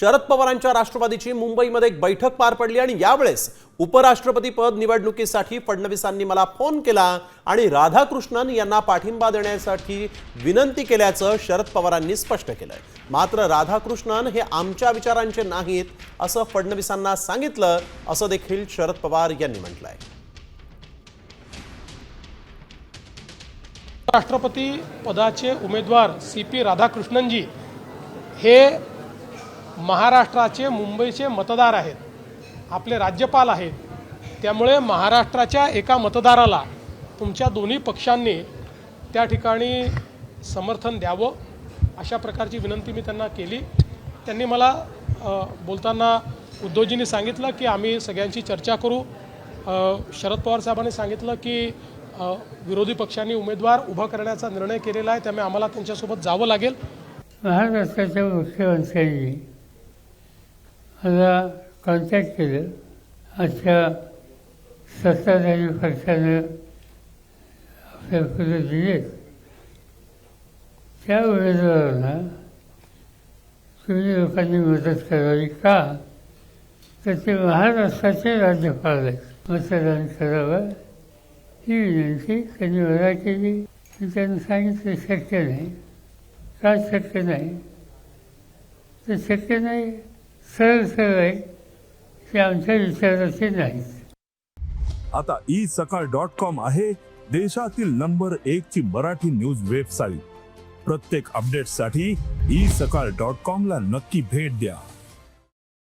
शरद पवारांच्या राष्ट्रवादीची मुंबईमध्ये एक बैठक पार पडली आणि यावेळेस उपराष्ट्रपती पद निवडणुकीसाठी फडणवीसांनी मला फोन केला आणि राधाकृष्णन यांना पाठिंबा देण्यासाठी विनंती केल्याचं शरद पवारांनी स्पष्ट केलंय. मात्र राधाकृष्णन हे आमच्या विचारांचे नाहीत असं फडणवीसांना सांगितलं असं देखील शरद पवार यांनी म्हटलंय. राष्ट्रपती पदाचे उमेदवार सी पी राधाकृष्णनजी हे महाराष्ट्राचे मुंबईचे मतदार आहेत. आपले राज्यपाल आहेत. त्यामुळे महाराष्ट्राच्या एका मतदाराला तुमच्या दोन्ही पक्षांनी त्या ठिकाणी समर्थन द्यावं अशा प्रकारची विनंती मी त्यांना केली. त्यांनी मला बोलताना उद्धवजींनी सांगितलं की आम्ही सगळ्यांची चर्चा करू. शरद पवार साहेबांनी सांगितलं की विरोधी पक्षांनी उमेदवार उभा करण्याचा निर्णय केलेला आहे त्यामुळे आम्हाला त्यांच्यासोबत जावं लागेल. महाराष्ट्राच्या मुख्यमंत्र्यांनी मला कॉन्टॅक्ट केलं. आजच्या सत्ताधारी पक्षानं आपल्या फुलं दिलेत त्या उमेदवारांना तुम्ही लोकांनी मदत करावी का? तर ते महाराष्ट्राचे राज्यपाल आहेत. मतदान करावं ही विनंती त्यांनी मला केली. मी त्यांना सांगितलं शक्य नाही. का शक्य नाही? तर शक्य नाही सरळ सरळ ते आमच्या विचाराचे नाहीत आता ई सकाळ डॉट कॉम आहे देशातील नंबर एक ची मराठी न्यूज वेबसाईट. प्रत्येक अपडेटसाठी ई सकाळ डॉट कॉम ला नक्की भेट द्या.